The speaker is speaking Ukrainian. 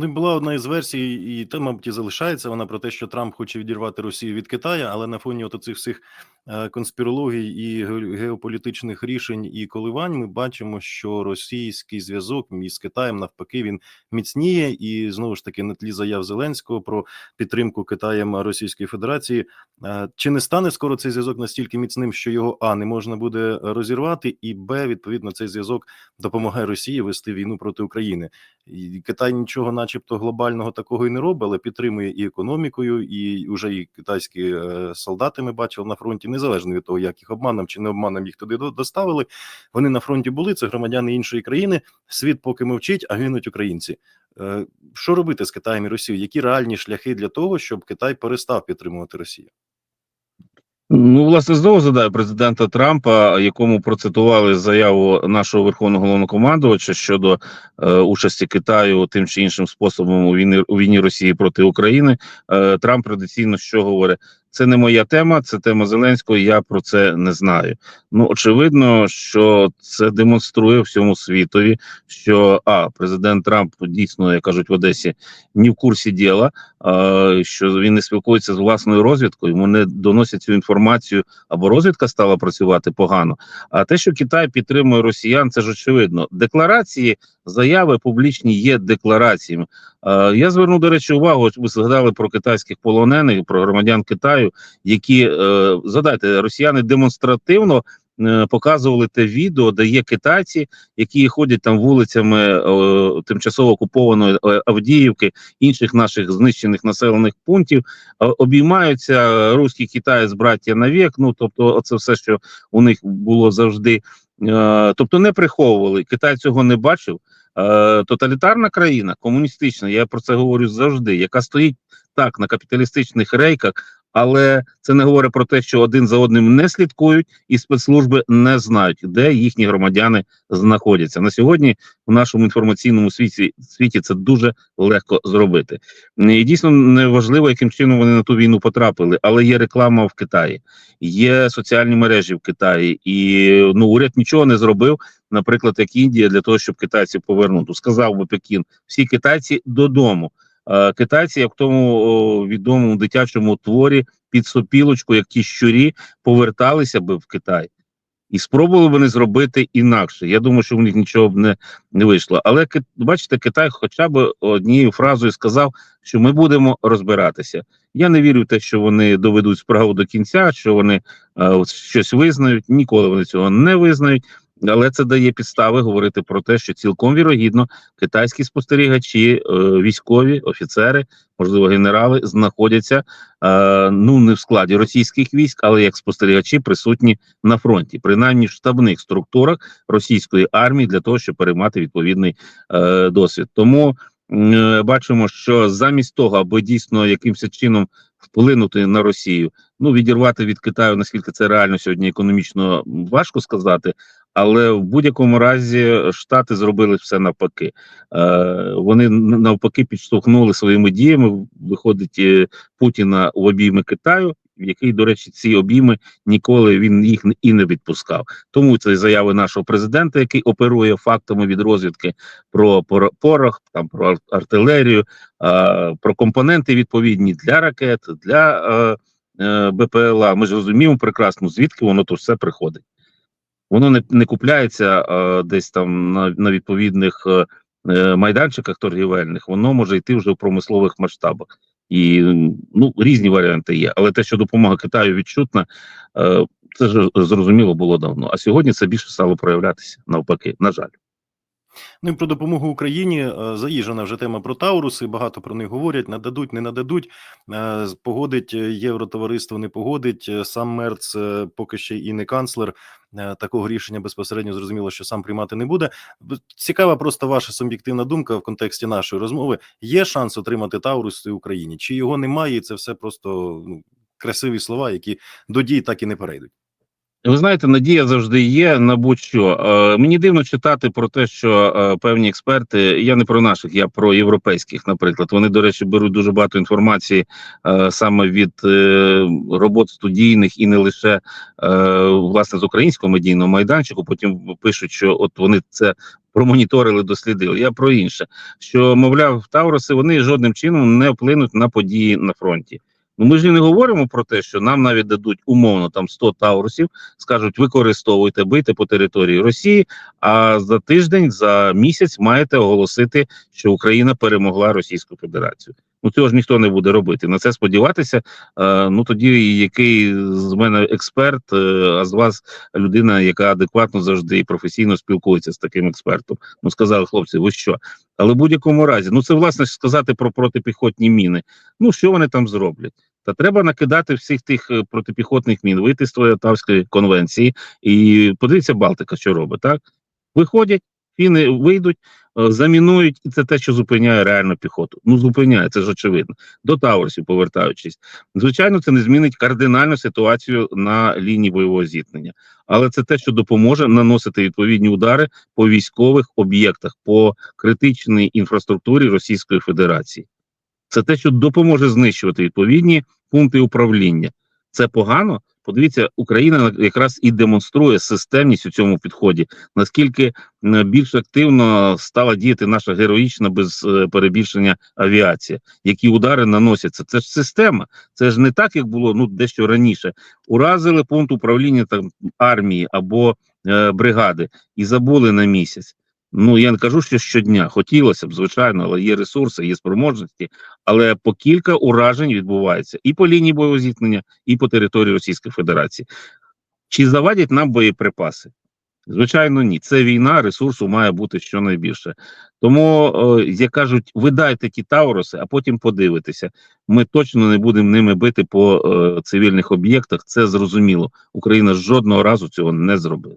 Ну, була одна із версій, і та, мабуть, і залишається вона про те, що Трамп хоче відірвати Росію від Китаю, але на фоні от цих всіх конспірологій і геополітичних рішень і коливань ми бачимо, що російський зв'язок із Китаєм навпаки він міцніє, і знову ж таки на тлі заяв Зеленського про підтримку Китаєм Російської Федерації. Е, Чи не стане скоро цей зв'язок настільки міцним, що його а не можна буде розірвати, і б відповідно цей зв'язок допомагає Росії вести війну проти України? І Китай нічого, начебто, глобального такого і не робить, але підтримує і економікою, і вже і китайські е, солдати ми бачили на фронті, незалежно від того, як їх обманом чи не обманом їх туди доставили. Вони на фронті були. Це громадяни іншої країни. Світ поки мовчить, а гинуть українці. Е, Що робити з Китаєм і Росією? Які реальні шляхи для того, щоб Китай перестав підтримувати Росію? Ну, власне, знову задаю президента Трампа, якому процитували заяву нашого верховного головнокомандувача щодо е, участі Китаю тим чи іншим способом у війні у війні Росії проти України. Е, Трамп традиційно що говорить: це не моя тема, це тема Зеленського. Я про це не знаю. Ну очевидно, що це демонструє всьому світові, що а президент Трамп дійсно, як кажуть в Одесі, ні в курсі діла, е, що він не спілкується з власною розвідкою, йому не доносять цю інформацію, або розвідка стала працювати погано. А те, що Китай підтримує росіян, це ж очевидно. Декларації, заяви публічні є деклараціями. Е, я зверну до речі увагу. от Ви згадали про китайських полонених, про громадян Китаю, які е, згадайте, росіяни демонстративно. е, Показували те відео, де є китайці, які ходять там вулицями тимчасово окупованої Авдіївки, інших наших знищених населених пунктів, обіймаються руський китаєць браття навік. Ну тобто, це все, що у них було завжди. Тобто, не приховували. Китай цього не бачив. Е, тоталітарна країна, комуністична, я про це говорю завжди, яка стоїть так на капіталістичних рейках. Але це не говорить про те, що один за одним не слідкують, і спецслужби не знають, де їхні громадяни знаходяться на сьогодні. В нашому інформаційному світі світі це дуже легко зробити. І дійсно неважливо, яким чином вони на ту війну потрапили, але є реклама в Китаї, є соціальні мережі в Китаї, і ну уряд нічого не зробив. Наприклад, як Індія, для того, щоб китайців повернути. Сказав би Пекін, всі китайці додому. Е, Китайці, як в тому відомому дитячому творі під сопілочку, як ті щурі, поверталися би в Китай. І спробували вони зробити інакше. Я думаю, що в них нічого б не, не вийшло. Але бачите, Китай хоча б однією фразою сказав, що ми будемо розбиратися. Я не вірю в те, що вони доведуть справу до кінця, що вони е, щось визнають. Ніколи вони цього не визнають. Але це дає підстави говорити про те, що цілком вірогідно китайські спостерігачі, е, військові офіцери, можливо, генерали знаходяться е, ну не в складі російських військ, але як спостерігачі присутні на фронті, принаймні в штабних структурах російської армії для того, щоб переймати відповідний е, досвід. Тому бачимо, що замість того, аби дійсно якимось чином вплинути на Росію, ну відірвати від Китаю, наскільки це реально сьогодні економічно важко сказати. Але в будь-якому разі Штати зробили все навпаки. Е, вони навпаки підштовхнули своїми діями. Виходить е, Путіна в обійми Китаю, в який, до речі, ці обійми ніколи він їх і не відпускав. Тому це заяви нашого президента, який оперує фактами від розвідки про пор- порох, там про артилерію, е, про компоненти відповідні для ракет, для е, е, БПЛА. Ми ж розуміємо прекрасно, звідки воно то все приходить. Воно не, не купляється е, десь там на, на відповідних е, е, майданчиках торгівельних, воно може йти вже в промислових масштабах. І ну різні варіанти є. Але те, що допомога Китаю відчутна, е, це ж зрозуміло було давно. А сьогодні це більше стало проявлятися навпаки. На жаль. Ну і про допомогу Україні е, заїжджена вже тема про Тауруси. Багато про них говорять. Нададуть, не нададуть. Е, Погодить е, євротовариство, не погодить. Сам Мерц поки ще і не канцлер. Такого рішення безпосередньо зрозуміло, що сам приймати не буде. Цікава просто ваша суб'єктивна думка в контексті нашої розмови. Є шанс отримати Тауруси в Україні? Чи його немає? І це все просто ну, красиві слова, які до дій так і не перейдуть. Ви знаєте, надія завжди є на будь-що. Е, мені дивно читати про те, що е, певні експерти, я не про наших, я про європейських, наприклад. Вони, до речі, беруть дуже багато інформації е, саме від е, робот студійних і не лише е, власне з українського медійного майданчику. Потім пишуть, що от вони це промоніторили, дослідили. Я про інше, що мовляв, Тауруси вони жодним чином не вплинуть на події на фронті. Ну ми ж і не говоримо про те, що нам навіть дадуть умовно там 100 таурусів, скажуть використовуйте, бийте по території Росії. А за тиждень, за місяць маєте оголосити, що Україна перемогла Російську Федерацію. Ну цього ж ніхто не буде робити. На це сподіватися. Е, ну тоді який з мене експерт, е, а з вас людина, яка адекватно завжди і професійно спілкується з таким експертом. Ну сказали хлопці, ви що? Але в будь-якому разі, ну це власне сказати про протипіхотні міни. Ну що вони там зроблять? Та треба накидати всіх тих е, протипіхотних мін, вийти з твоєї Отавської конвенції і подивіться, Балтика, що робить, так? Виходять, фіни вийдуть, е, замінують, і це те, що зупиняє реально піхоту. Ну, зупиняє, це ж очевидно. До Таурсів повертаючись. Звичайно, це не змінить кардинально ситуацію на лінії бойового зіткнення, але це те, що допоможе наносити відповідні удари по військових об'єктах, по критичній інфраструктурі Російської Федерації. Це те, що допоможе знищувати відповідні пункти управління. Це погано. Подивіться, Україна якраз і демонструє системність у цьому підході, наскільки більш активно стала діяти наша героїчна без е, перебільшення авіація, які удари наносяться. Це ж система, це ж не так, як було ну дещо раніше. Уразили пункт управління там армії або е, бригади і забули на місяць. Ну я не кажу, що щодня хотілося б, звичайно, але є ресурси, є спроможності, але по кілька уражень відбувається і по лінії бойового зіткнення, і по території Російської Федерації. Чи завадять нам боєприпаси? Звичайно, ні. Це війна, ресурсу має бути щонайбільше. Тому, е, як кажуть, ви дайте ті Тауруси, а потім подивитеся. Ми точно не будемо ними бити по е, цивільних об'єктах. Це зрозуміло. Україна жодного разу цього не зробила.